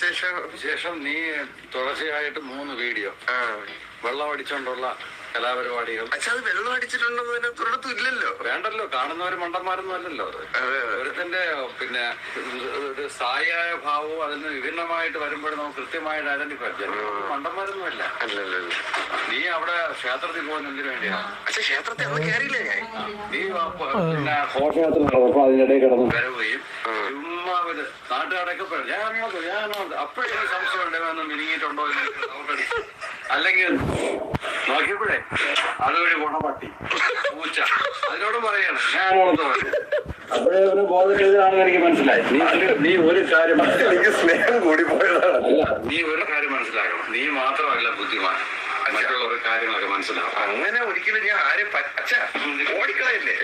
ശേഷം ശേഷം നീ തുടർച്ചയായിട്ട് മൂന്ന് വീഡിയോ. വെള്ളം അടിച്ചോണ്ടുള്ള കലാപരിപാടികൾ. പക്ഷെ അത് വെള്ളം അടിച്ചിട്ടുണ്ടെന്ന് തൊരിടത്തും ഇല്ലല്ലോ. വേണ്ടല്ലോ കാണുന്നവര് മണ്ടന്മാരൊന്നും അല്ലല്ലോ ഒരുത്തന്റെ പിന്നെ ഒരു സ്ഥായിയായ ഭാവവും അതിന് വിഭിന്നമായിട്ട് വരുമ്പോഴും നമുക്ക് കൃത്യമായിട്ട് ഐഡന്റിഫൈ ചെയ്യാം. മണ്ടന്മാരൊന്നും അല്ല. അല്ലല്ലോ നീ അവിടെ ക്ഷേത്രത്തിൽ പോകുന്ന എന്തിനു വേണ്ടിയാണ് പക്ഷെ ക്ഷേത്രത്തിൽ അന്ന് കയറിയില്ലേ ഞാൻ? നീ പിന്നെ ഘോഷയാത്ര നടന്നപ്പോ അതിനിടയിൽ കിടന്ന്. വരവുകയും ചുമ്മാ ഒരു നാട്ടുകാരൊക്കെ ഞാൻ അങ്ങോട്ട് അപ്പോഴേ സംശയം ഉണ്ടായിരുന്നു മിനിങ്ങിയിട്ടുണ്ടോ എന്ന് അല്ലെങ്കിൽ നോക്കിയപ്പോഴേ അതുവഴി ഗുണപട്ടി പൂച്ച അതിനോട് പറയാണ് ഞാൻ അപ്പോഴേ ഒരു ബോധരഹിതനാണെന്ന് എനിക്ക് മനസ്സിലായി. നീ ഒരു- നീ ഒരു കാര്യം എനിക്ക് സ്നേഹം കൂടി പോയതാണ് അല്ല. നീ ഒരു കാര്യം മനസ്സിലാക്കണം. നീ മാത്രമല്ല ബുദ്ധിമാൻ. മറ്റുള്ളവരുടെ കാര്യങ്ങളൊക്കെ മനസ്സിലാവും അങ്ങനെ ഒരിക്കലും ഞാൻ ആരും പച്ച ഓടിക്കളയല്ലേ?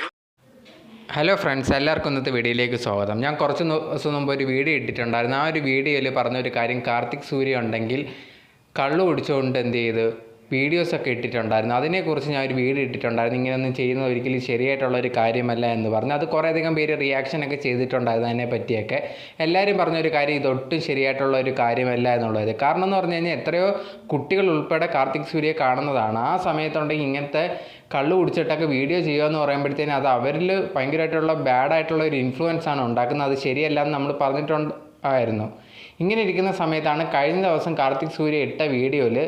ഹലോ ഫ്രണ്ട്സ് എല്ലാവർക്കും ഇന്നത്തെ വീഡിയോയിലേക്ക് സ്വാഗതം. ഞാൻ കുറച്ച് ദിവസം മുമ്പ് ഒരു വീഡിയോ ഇട്ടിട്ടുണ്ടായിരുന്നു. ആ ഒരു വീഡിയോയിൽ പറഞ്ഞൊരു കാര്യം കാർത്തിക് സൂര്യ ഉണ്ടെങ്കിൽ കള്ളു കുടിച്ചുകൊണ്ട് എന്ത് ചെയ്ത്? വീഡിയോസൊക്കെ ഇട്ടിട്ടുണ്ടായിരുന്നു. അതിനെക്കുറിച്ച് ഞാൻ ഒരു വീഡിയോ ഇട്ടിട്ടുണ്ടായിരുന്നു. ഇങ്ങനെയൊന്നും ചെയ്യുന്നത് ഒരിക്കലും ശരിയായിട്ടുള്ള ഒരു കാര്യമല്ല എന്ന് പറഞ്ഞു. അത് കുറേയധികം പേര് റിയാക്ഷനൊക്കെ ചെയ്തിട്ടുണ്ടായിരുന്നു അതിനെ പറ്റിയൊക്കെ. എല്ലാവരും പറഞ്ഞൊരു കാര്യം ഇതൊട്ടും ശരിയായിട്ടുള്ള ഒരു കാര്യമല്ല എന്നുള്ളത്. കാരണം എന്ന് പറഞ്ഞു കഴിഞ്ഞാൽ എത്രയോ കുട്ടികൾ ഉൾപ്പെടെ കാർത്തിക് സൂര്യയെ കാണുന്നതാണ്. ആ സമയത്തുണ്ടെങ്കിൽ ഇങ്ങനത്തെ കള്ളു കുടിച്ചിട്ടൊക്കെ വീഡിയോ ചെയ്യുക എന്ന് പറയുമ്പോഴത്തേനും അത് അവരിൽ ഭയങ്കരമായിട്ടുള്ള ബാഡായിട്ടുള്ള ഒരു ഇൻഫ്ലുവൻസ് ആണ് ഉണ്ടാക്കുന്നത്. അത് ശരിയല്ല എന്ന് നമ്മൾ പറഞ്ഞിട്ടുണ്ട് ആയിരുന്നു ഇങ്ങനെ ഇരിക്കുന്ന സമയത്താണ് കഴിഞ്ഞ ദിവസം കാർത്തിക് സൂര്യ ഇട്ട വീഡിയോയിൽ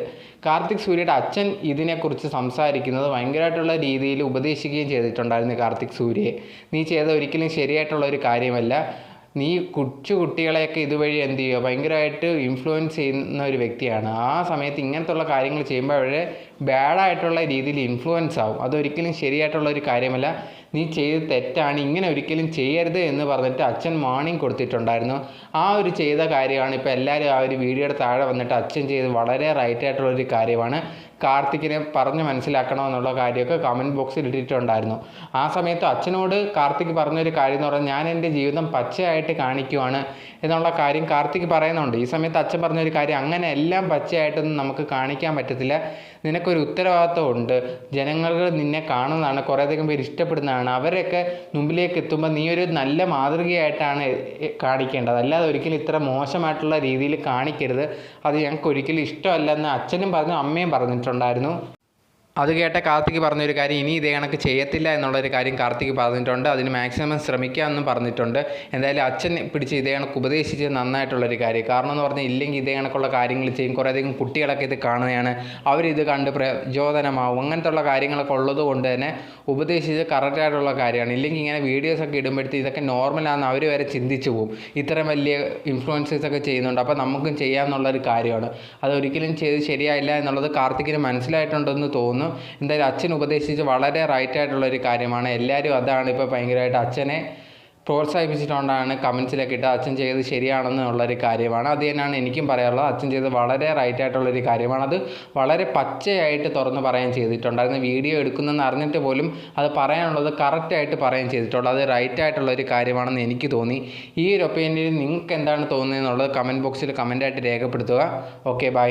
കാർത്തിക് സൂര്യയുടെ അച്ഛൻ ഇതിനെക്കുറിച്ച് സംസാരിക്കുന്നത് ഭയങ്കരമായിട്ടുള്ള രീതിയിൽ ഉപദേശിക്കുകയും ചെയ്തിട്ടുണ്ടായിരുന്നു കാർത്തിക് സൂര്യയെ. നീ ചെയ്ത ഒരിക്കലും ശരിയായിട്ടുള്ള ഒരു കാര്യമല്ല. നീ കൊച്ചു കുട്ടികളെയൊക്കെ ഇതുവഴി എന്ത് ചെയ്യുക? ഭയങ്കരമായിട്ട് ഇൻഫ്ലുവൻസ് ചെയ്യുന്ന ഒരു വ്യക്തിയാണ്. ആ സമയത്ത് ഇങ്ങനത്തുള്ള കാര്യങ്ങൾ ചെയ്യുമ്പോൾ അവരെ ബാഡായിട്ടുള്ള രീതിയിൽ ഇൻഫ്ലുവൻസ് ആവും. അതൊരിക്കലും ശരിയായിട്ടുള്ള ഒരു കാര്യമല്ല. നീ ചെയ്ത് തെറ്റാണ് ഇങ്ങനെ ഒരിക്കലും ചെയ്യരുത് എന്ന് പറഞ്ഞിട്ട് അച്ഛൻ വാണിംഗ് കൊടുത്തിട്ടുണ്ടായിരുന്നു. ആ ഒരു ചെയ്ത കാര്യമാണ് ഇപ്പോൾ എല്ലാവരും ആ ഒരു വീഡിയോയുടെ താഴെ വന്നിട്ട് അച്ഛൻ ചെയ്ത് വളരെ റൈറ്റ് ആയിട്ടുള്ള ഒരു കാര്യമാണ്. കാർത്തിക്കിനെ പറഞ്ഞ് മനസ്സിലാക്കണമെന്നുള്ള കാര്യമൊക്കെ കമന്റ് ബോക്സിൽ ഇട്ടിട്ടുണ്ടായിരുന്നു. ആ സമയത്ത് അച്ഛനോട് കാർത്തിക് പറഞ്ഞൊരു കാര്യം എന്ന് പറഞ്ഞാൽ ഞാൻ എന്റെ ജീവിതം പച്ചയായിട്ട് കാണിക്കുവാണ് എന്നുള്ള കാര്യം കാർത്തിക് പറയുന്നുണ്ട്. ഈ സമയത്ത് അച്ഛൻ പറഞ്ഞൊരു കാര്യം അങ്ങനെ എല്ലാം പച്ചയായിട്ടൊന്നും നമുക്ക് കാണിക്കാൻ പറ്റത്തില്ല. നിനക്കൊരു ഉത്തരവാദിത്വം ഉണ്ട്. ജനങ്ങൾ നിന്നെ കാണുന്നതാണ് കുറേയധികം പേര് ഇഷ്ടപ്പെടുന്നതാണ്. അവരൊക്കെ മുമ്പിലേക്ക് എത്തുമ്പോൾ നീ ഒരു നല്ല മാതൃകയായിട്ടാണ് കാണിക്കേണ്ടത്. അല്ലാതെ ഒരിക്കലും ഇത്ര മോശമായിട്ടുള്ള രീതിയിൽ കാണിക്കരുത്. അത് ഞങ്ങൾക്ക് ഒരിക്കലും ഇഷ്ടമല്ലെന്ന് അച്ഛനും പറഞ്ഞു അമ്മയും പറഞ്ഞിട്ടുണ്ടായിരുന്നു. അത് കേട്ട കാർത്തിക് പറഞ്ഞൊരു കാര്യം ഇനി ഇതേ കണക്ക് ചെയ്യത്തില്ല എന്നുള്ളൊരു കാര്യം കാർത്തിക് പറഞ്ഞിട്ടുണ്ട്. അതിന് മാക്സിമം ശ്രമിക്കാമെന്നും പറഞ്ഞിട്ടുണ്ട്. എന്തായാലും അച്ഛൻ പിടിച്ച് ഇതേ കണക്ക് ഉപദേശിച്ചത് നന്നായിട്ടുള്ളൊരു കാര്യം. കാരണം എന്ന് പറഞ്ഞാൽ ഇല്ലെങ്കിൽ ഇതേ കണക്കുള്ള കാര്യങ്ങൾ ചെയ്യും. കുറേയധികം കുട്ടികളൊക്കെ ഇത് കാണുകയാണ് അവരിത് കണ്ട് പ്രചോദനമാവും. അങ്ങനത്തെ ഉള്ള കാര്യങ്ങളൊക്കെ ഉള്ളത് കൊണ്ട് തന്നെ ഉപദേശിച്ച് കറക്റ്റായിട്ടുള്ള കാര്യമാണ്. ഇല്ലെങ്കിൽ ഇങ്ങനെ വീഡിയോസൊക്കെ ഇടുമ്പോഴത്തേക്ക് ഇതൊക്കെ നോർമലാണെന്ന് അവർ വരെ ചിന്തിച്ചു പോകും ഇത്രയും വലിയ ഇൻഫ്ലുവൻസേഴ്സ് ഒക്കെ ചെയ്യുന്നുണ്ട്. അപ്പോൾ നമുക്കും ചെയ്യാമെന്നുള്ളൊരു കാര്യമാണ്. അതൊരിക്കലും ചെയ്ത് ശരിയായില്ല എന്നുള്ളത് കാർത്തിക്കിന് മനസ്സിലായിട്ടുണ്ടെന്ന് തോന്നുന്നു. എന്തായാലും അച്ഛൻ ഉപദേശിച്ച് വളരെ റൈറ്റ് ആയിട്ടുള്ള ഒരു കാര്യമാണ്. എല്ലാവരും അതാണ് ഇപ്പോൾ ഭയങ്കരമായിട്ട് അച്ഛനെ പ്രോത്സാഹിപ്പിച്ചിട്ടുകൊണ്ടാണ് കമൻസിലൊക്കെ ഇട്ട് അച്ഛൻ ചെയ്ത് ശരിയാണെന്നുള്ളൊരു കാര്യമാണ്. അത് തന്നെയാണ് എനിക്കും പറയാനുള്ളത്. അച്ഛൻ ചെയ്ത് വളരെ റൈറ്റ് ആയിട്ടുള്ളൊരു കാര്യമാണ്. അത് വളരെ പച്ചയായിട്ട് തുറന്ന് പറയാൻ ചെയ്തിട്ടുണ്ടായിരുന്നു വീഡിയോ എടുക്കുന്നെന്ന് അറിഞ്ഞിട്ട് പോലും അത് പറയാനുള്ളത് കറക്റ്റായിട്ട് പറയാൻ ചെയ്തിട്ടുള്ളൂ. അത് റൈറ്റ് ആയിട്ടുള്ള ഒരു കാര്യമാണെന്ന് എനിക്ക് തോന്നി. ഈ ഒരു ഒപ്പീനിയനിൽ നിങ്ങൾക്ക് എന്താണ് തോന്നുന്നത് എന്നുള്ളത് കമന്റ് ബോക്സിൽ കമന്റായിട്ട് രേഖപ്പെടുത്തുക. Okay bye